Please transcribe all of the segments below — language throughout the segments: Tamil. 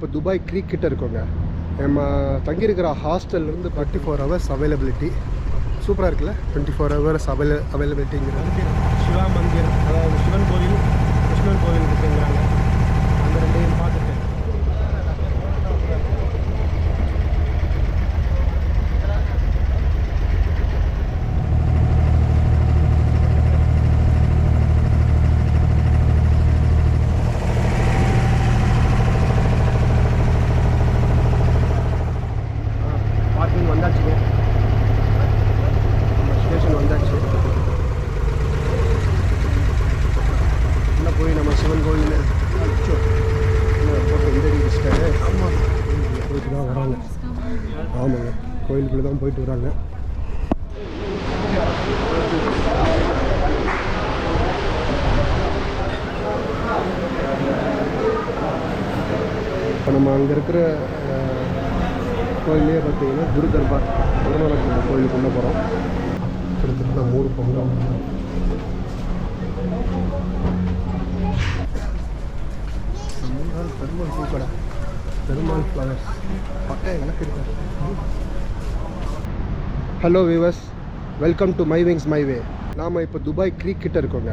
இப்போ துபாய் க்ரீக் கிட்ட இருக்கோங்க. நம்ம தங்கியிருக்கிற ஹாஸ்டல்லேருந்து டுவெண்ட்டி ஃபோர் ஹவர்ஸ் அவைலபிலிட்டி சூப்பராக இருக்குல்ல? டுவெண்ட்டி ஃபோர் ஹவர்ஸ் அவைல அவைலபிலிட்டிங்கிறது சிவா மந்திர் அதாவது சிவன் கோவில் கிருஷ்ணன் கோவில் இருக்குங்கிறாங்க அந்த ரெண்டையும் பார்த்து பார்க்கிங் வந்தாச்சுங்க நம்ம ஸ்டேஷன் வந்தாச்சு உள்ளே போய் நம்ம சிவன் கோயில் அச்சோ என்ன போட்டு இந்த வச்சுட்டாரு ஆமாம் போயிட்டு தான் வராங்க ஆமாங்க கோயிலுக்குள்ளே தான் போயிட்டு வராங்க. இப்போ நம்ம அங்கே இருக்கிற கோயிலே பார்த்தீங்கன்னா குரு தர்பார் திருமணக்குள்ள கோயிலுக்குள்ளே போகிறோம் கிட்டத்தட்ட மூணு பொங்கல். பெருமாள் பெருமாள் பூக்கடை பெருமாள் ஃப்ளவர்ஸ் பக்கம் எனக்கு இருக்காது hello viewers welcome to my wings my way நாம் இப்போ துபாய் க்ரீக் கிட்ட இருக்கோங்க.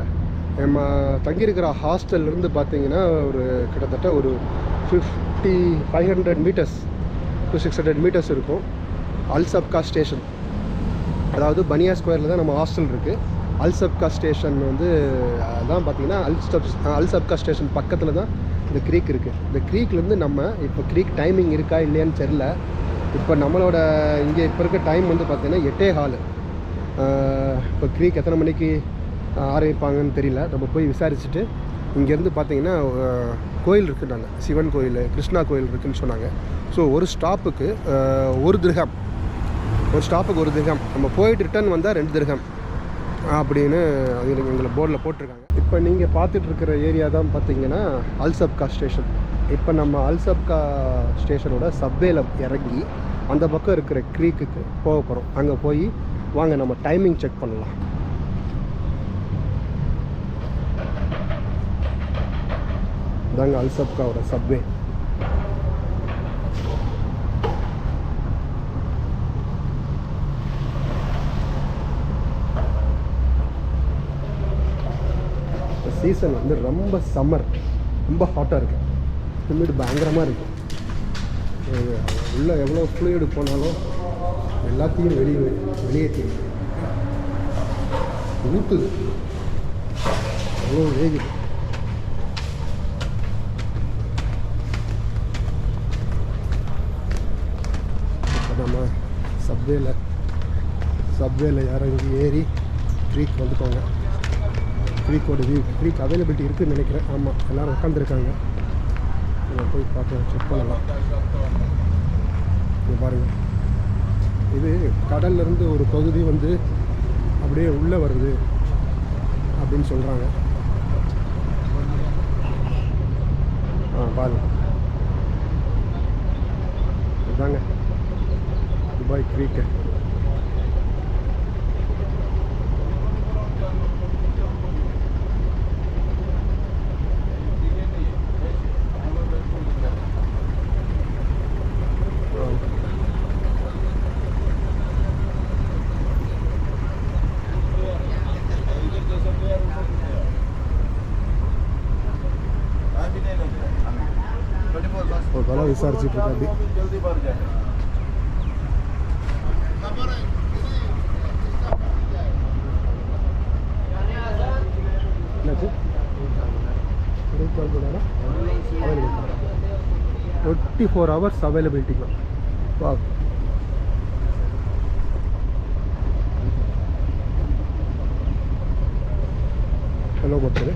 நம்ம தங்கியிருக்கிற ஹாஸ்டல்லேருந்து பார்த்தீங்கன்னா ஒரு கிட்டத்தட்ட ஒரு fifty five hundred metres to six hundred metres இருக்கும். அல்சப்கா ஸ்டேஷன் அதாவது பனியா ஸ்கொயரில் தான் நம்ம ஹாஸ்டல் இருக்குது அல்சப்கா ஸ்டேஷன் வந்து அதான் பார்த்தீங்கன்னா அல்சப் அல்சப்கா ஸ்டேஷன் பக்கத்தில் தான் இந்த க்ரீக் இருக்குது இந்த க்ரீக்லேருந்து நம்ம இப்போ க்ரீக் டைமிங் இருக்கா இல்லையான்னு தெரில இப்போ நம்மளோட இங்கே இப்போ இருக்க டைம் வந்து பார்த்திங்கன்னா எட்டே ஹாலு இப்போ க்ரீக் எத்தனை மணிக்கு ஆரம்பிப்பாங்கன்னு தெரியல. நம்ம போய் விசாரிச்சுட்டு இங்கேருந்து பார்த்தீங்கன்னா கோயில் இருக்குன்னாங்க சிவன் கோயில் கிருஷ்ணா கோயில் இருக்குன்னு சொன்னாங்க. ஸோ ஒரு ஸ்டாப்புக்கு ஒரு திருகம். ஒரு ஸ்டாப்புக்கு ஒரு திருகம். நம்ம போயிட்டு ரிட்டர்ன் வந்தால் ரெண்டு திருகம். அப்படின்னு அது எங்களை போர்டில் போட்டிருக்காங்க. இப்போ நீங்கள் பார்த்துட்டு இருக்கிற ஏரியா தான் பார்த்தீங்கன்னா அல்சப்கா ஸ்டேஷன் இப்போ நம்ம அல்சப்கா ஸ்டேஷனோட சப்வேல இறங்கி அந்த பக்கம் இருக்கிற க்ரீக்குக்கு போக போகிறோம் அங்கே போய் வாங்க நம்ம டைமிங் செக் பண்ணலாம். இதாங்க அல்சப்காவோட சப்வே சீசன் வந்து ரொம்ப சம்மர் ரொம்ப ஹாட்டாக இருக்குது ஹியூமிட் பயங்கரமாக இருக்குது உள்ளே எவ்வளோ ஃப்ளூயிடு போனாலும் எல்லாத்தையும் வெளியே வெளியேற்றிடுது ஊற்றுது அவ்வளோ வேகுது. இப்போ நம்ம சப்வேல சப்வேல இங்கே ஏறி க்ரீக் வந்துக்கோங்க க்ரீக்கோட வியூ க்ரீக் அவைலபிலிட்டி இருக்குன்னு நினைக்கிறேன். ஆமாம் எல்லோரும் உட்காந்துருக்காங்க நம்ம போய் பார்க்கலாம் செக் பண்ணலாம். இங்க பாருங்கள் இது கடல்லேருந்து ஒரு பகுதி வந்து அப்படியே உள்ளே வருது அப்படின்னு சொல்கிறாங்க ஆ பாருங்க. இதாங்க. துபாய் க்ரீக்கை ஒரு விசாரிச்சுட்டு இருக்காரு டுவெண்ட்டி ஃபோர் ஹவர்ஸ் அவைலபிலிட்டிங்க வா ஹலோ மக்களே.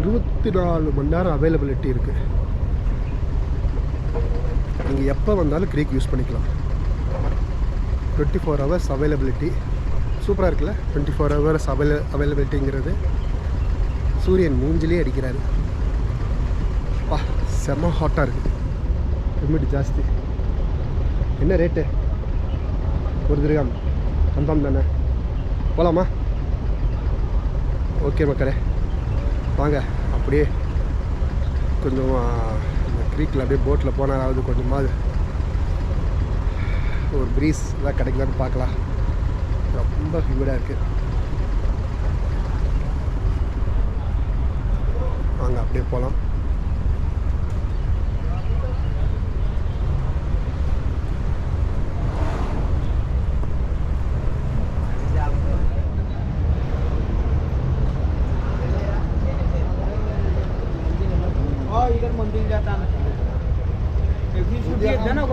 இருபத்தி நாலு மணி நேரம் அவைலபிலிட்டி இருக்குது நீங்கள் எப்போ வந்தாலும் க்ரீக் யூஸ் பண்ணிக்கலாம். டுவெண்ட்டி ஃபோர் ஹவர்ஸ் அவைலபிலிட்டி சூப்பராக இருக்குல்ல? டுவெண்ட்டி ஃபோர் ஹவர்ஸ் அவைல அவைலபிலிட்டிங்கிறது சூரியன் மூஞ்சிலே அடிக்கிறாரு. பா செம்ம ஹாட்டாக இருக்குது ஹியூமிட் ஜாஸ்தி. என்ன ரேட்டு ஒரு திருகாம் கன்ஃபார்ம் தானே? போகலாமா ஓகே மக்களே. வாங்க அப்படியே கொஞ்சம் க்ரீக்கில் அப்படியே போட்டில் போனாலாவது கொஞ்சமாவது ஒரு ப்ரீஸ் எல்லாம் கிடைக்குதான்னு பார்க்கலாம். ரொம்ப ஹியூடாக இருக்குது வாங்க அப்படியே போகலாம் मंदिर जाता दिया था ना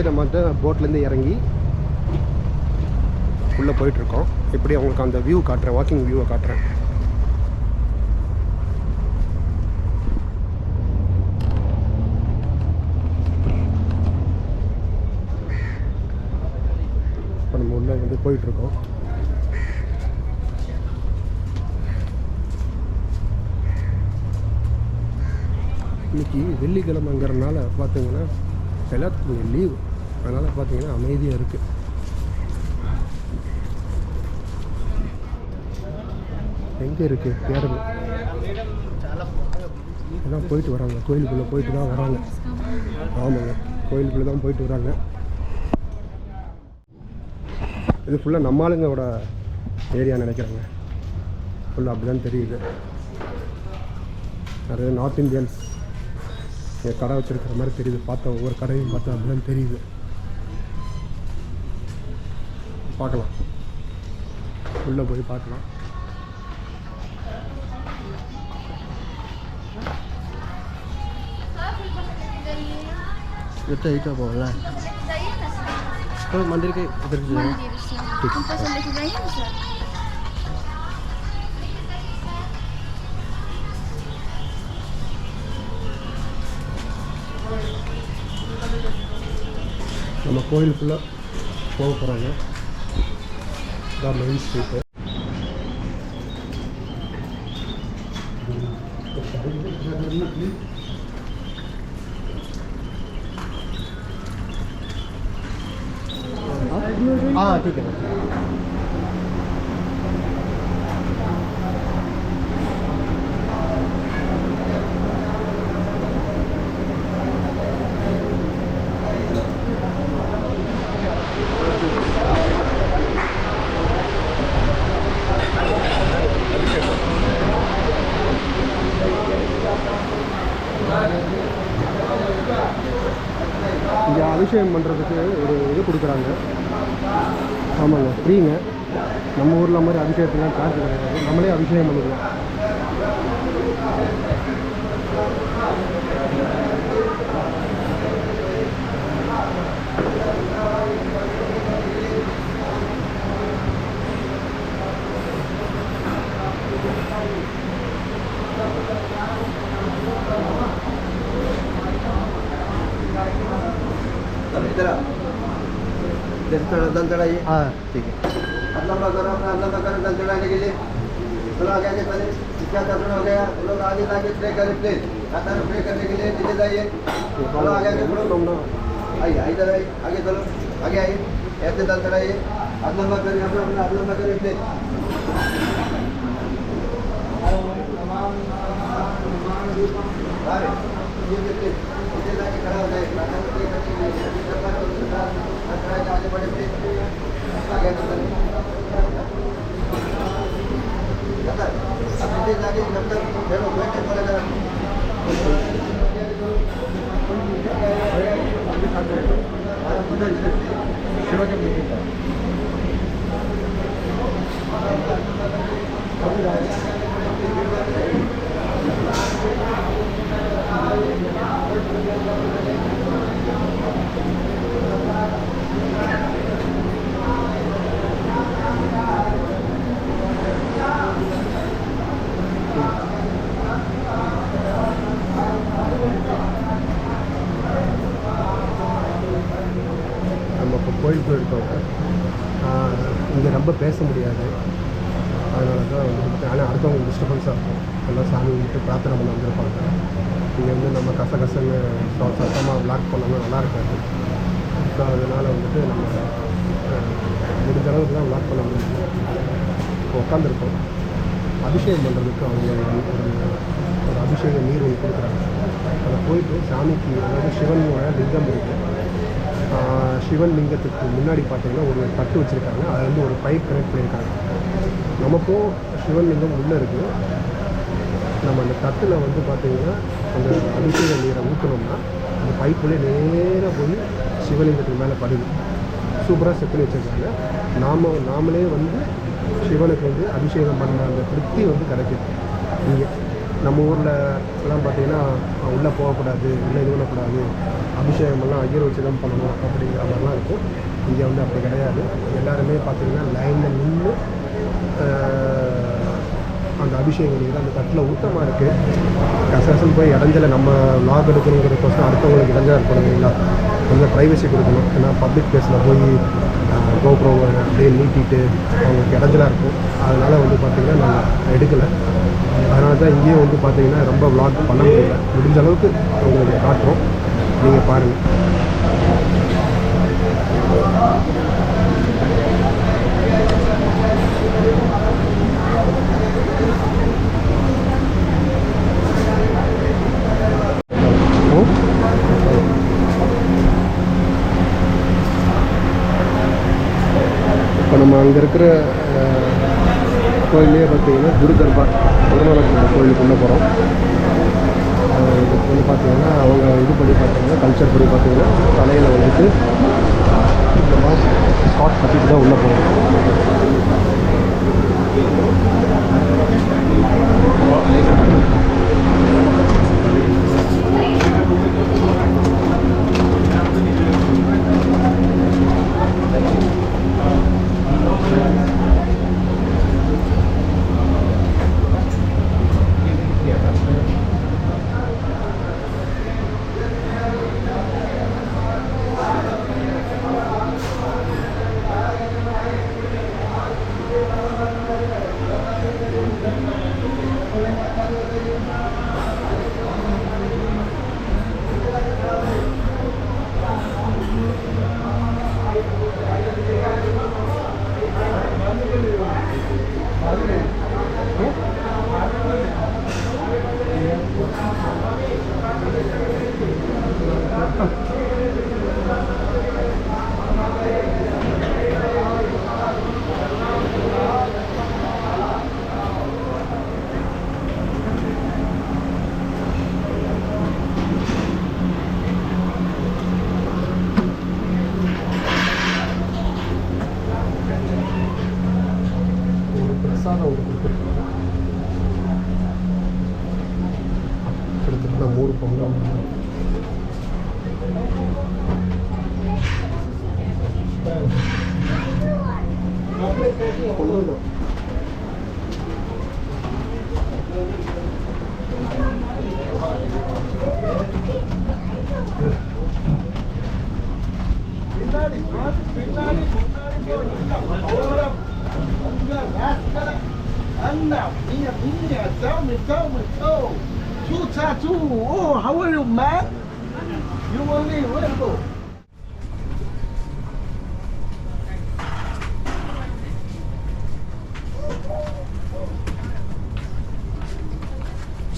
வந்து நம்ம வந்து போட்லேருந்து இறங்கி உள்ளே போயிட்டுருக்கோம். இப்படி அவங்களுக்கு அந்த வியூ காட்டுறேன் வாக்கிங் வியூவை காட்டுறேன். இப்போ நம்ம உள்ளே வந்து போயிட்டுருக்கோம். இன்னைக்கு வெள்ளிக்கிழமைங்கிறனால பார்த்தீங்கன்னா எல்லாத்துக்கும் லீவு அதனால் பார்த்தீங்கன்னா அமைதியாக இருக்குது எங்கே இருக்குது பேருந்து எல்லாம் போயிட்டு வராங்க. கோயிலுக்குள்ளே போயிட்டு தான் வராங்க. ஆமாங்க. கோயிலுக்குள்ளே தான் போயிட்டு வராங்க. இது ஃபுல்லாக நம்ம ஆளுங்களோட ஏரியா நினைக்கிறாங்க. ஃபுல்லாக அப்படி தான் தெரியுது. நிறைய நார்த் இந்தியன்ஸ் கடை வச்சுருக்கிற மாதிரி தெரியுது. பார்த்தா ஒவ்வொரு கடையும் பார்த்தா அப்படி தான் தெரியுது. பார்க்கலாம் உள்ளே போய் பார்க்கலாம் itu itu boleh जाइए ना सर तो मंदिर के उधर से जाएं। मंदिर से हम पसंद लेके जाइए ना सर நம்ம கோயிலுக்குள்ளே போக போகிறாங்க da mãe super. அபிஷேகம் பண்ணுறதுக்கு ஒரு இது கொடுக்குறாங்க. ஆமாங்க ஃப்ரீங்க. நம்ம ஊரில் மாதிரி அபிஷேகத்துலாம் சார்ஜ் கிடையாது. நம்மளே அபிஷேகம் பண்ணிக்கலாம். Thank आ। इधर दल चढ़ाइए हाँ. ठीक है हाथ लंबा करो अपना हाथ लंबा करो दल चढ़ाने के लिए चलो आगे आगे चले क्या दर्शन हो गया वो लोग आगे आगे प्ले करें प्ले खाता प्ले करने के लिए नीचे जाइए चलो आगे आगे बढ़ो आइए इधर आइए आगे चलो. आगे आइए ऐसे दल चढ़ाइए हाथ लंबा करिए अपना अपना हाथ लंबा करिए प्ले अरे ये देखिए नीचे जाके खड़ा हो जाए കേരളത്തിൽ கோயில் இருக்கவங்க இங்கே ரொம்ப பேச முடியாது. அதனால தான் வந்து ஆனால் அடுத்தவங்க டிஸ்டர்பன்ஸாக இருக்கும். எல்லாம் சாமி விட்டு பிரார்த்தனை பண்ண வந்திருப்பாங்க. இங்கே வந்து நம்ம கசகசன்னு சத்தமாக பிளாக் பண்ணோம்னா நல்லா இருக்காது. ஸோ அதனால் வந்துட்டு நம்ம அஹ், முடிஞ்ச அளவுக்கு தான் பிளாக் பண்ண முடியும். இப்போ உட்காந்துருக்கோம் அபிஷேகம் பண்ணுறதுக்கு அவங்க ஒரு ஒரு அபிஷேக நீர் ஒன்று கொடுக்குறாங்க. சாமிக்கு அதாவது சிவனோட லிங்கம் இருக்குது சிவன் லிங்கத்துக்கு முன்னாடி பார்த்தீங்கன்னா ஒரு தட்டு வச்சுருக்காங்க. அதில் வந்து ஒரு பைப் கனெக்ட் பண்ணியிருக்காங்க. நமக்கும் சிவன் லிங்கம் உள்ளே இருக்குது நம்ம அந்த தட்டில் வந்து பார்த்திங்கன்னா அந்த அபிஷேக நீரை ஊற்றினோம்னா அந்த பைப்புலேயே நேராக போய் சிவலிங்கத்துக்கு மேலே படுது. சூப்பராக செட் பண்ணி வச்சுருக்காங்க. நாம் நாமளே வந்து சிவனுக்கு வந்து அபிஷேகம் பண்ண அந்த திருப்தி வந்து கிடைக்குது. இங்கே நம்ம ஊரில் எல்லாம் பார்த்தீங்கன்னா உள்ளே போகக்கூடாது உள்ளே இது பண்ணக்கூடாது அபிஷேகமெல்லாம் ஐயர் வச்சு தான் பண்ணணும் அப்படிங்கிற மாதிரிலாம் இருக்கும். இங்கே வந்து அப்படி கிடையாது. எல்லாருமே பார்த்தீங்கன்னா லைனில் நின்று அந்த அபிஷேகம் அந்த தட்டில் ஊட்டமாக இருக்குது கசகசம் போய் இடைஞ்சல நம்ம லாக் எடுக்கணுங்கிறதுக்கோசம் அடுத்தவங்களுக்கு இடைஞ்சா இருக்கணும் இல்லைங்களா? கொஞ்சம் ப்ரைவசி கொடுக்கணும். ஏன்னா பப்ளிக் பிளேஸில் போய் கோப்ரோ அப்படியே நீட்டிட்டு அவங்களுக்கு இடைஞ்சலாக இருக்கும். அதனால் வந்து பார்த்திங்கன்னா நான் எடுக்கலை. அதனால தான் இங்கேயும் வந்து பார்த்திங்கன்னா ரொம்ப விளாக் பண்ண முடியல. முடிஞ்ச அளவுக்கு உங்களுக்கு காட்டுறோம். நீங்கள் பாருங்கள் இப்போ நம்ம அங்கே இருக்கிற கோயிலே பார்த்தீங்கன்னா குரு தர்பார் திருமணம் கோயிலுக்குள்ளே போகிறோம் tell me, tell me, oh, two tattoo. Oh, how are you, man? You will leave, where go?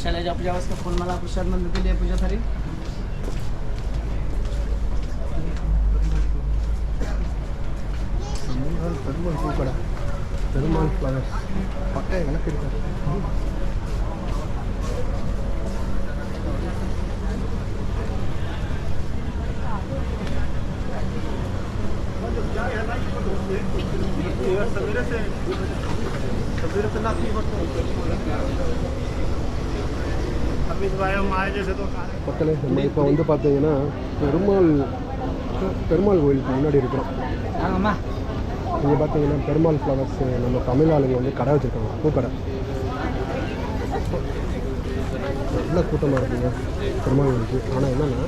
Selja पूजा उसका फूलमाला प्रसाद मंदिर के लिए पूजा थारी பெருமாள் பெருமாள் பூக்கடை பெருமாள் ஃப்ளவர்ஸ் பக்கம் எனக்கு இருக்கு மக்களே நம்ம இப்போ வந்து பார்த்தீங்கன்னா பெருமாள் பெருமாள் கோயிலுக்கு முன்னாடி இருக்கிறோம். இங்கே பார்த்தீங்கன்னா பெருமாள் ஃப்ளவர்ஸ் நம்ம தமிழ் ஆளுங்க வந்து கடை வச்சுருக்காங்க பூக்கடை. நல்ல கூட்டமாக இருக்குங்க பெருமாள் கோயிலுக்கு. ஆனால் என்னென்னா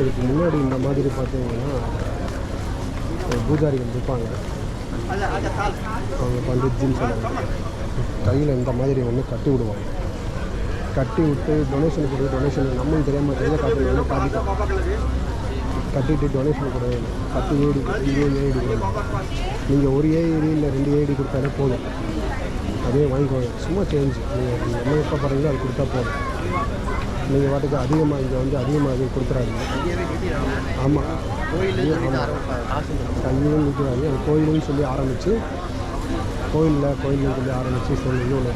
இதுக்கு முன்னாடி இந்த மாதிரி பார்த்தீங்கன்னா பூஜாரிகள் இருப்பாங்க. அவங்க பண்டிட்ஜின்னு சொல்லுவாங்க கையில் இந்த மாதிரி வந்து கட்டி விடுவாங்க கட்டி விட்டு டொனேஷன் கொடு டொனேஷன் நம்மளும் தெரியாமல் கையில் காட்டுறது காட்டிட்டோம் கட்டிட்டு டொனேஷன் கொடு பத்து ஏடி இருபது ஏடி கொடுங்க. நீங்கள் ஒரு ஏடி இல்லை ரெண்டு ஏடி கொடுத்தாலே போதும். அதே வாங்கிக்கோங்க சும்மா சேஞ்ச் நீங்கள் என்ன எப்போ போகிறீங்களோ அது கொடுத்தா போதும். நீங்கள் வாட்டுக்கு அதிகமாக இங்கே வந்து அதிகமாக எதுவும் கொடுத்துறாதீங்க. ஆமாம் கையும் நிற்கிறாங்க கோயிலுன்னு சொல்லி ஆரம்பித்து கோயிலில் கோயில்னு சொல்லி ஆரம்பித்து சொல்லி இது ஒன்று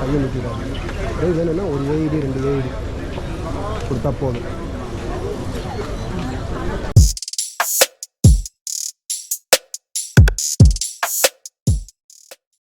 கையை நிற்கிறாங்க அதே வேணும்னா ஒரு ஏஐடி ரெண்டு ஏஐடி கொடுத்தா போதும்.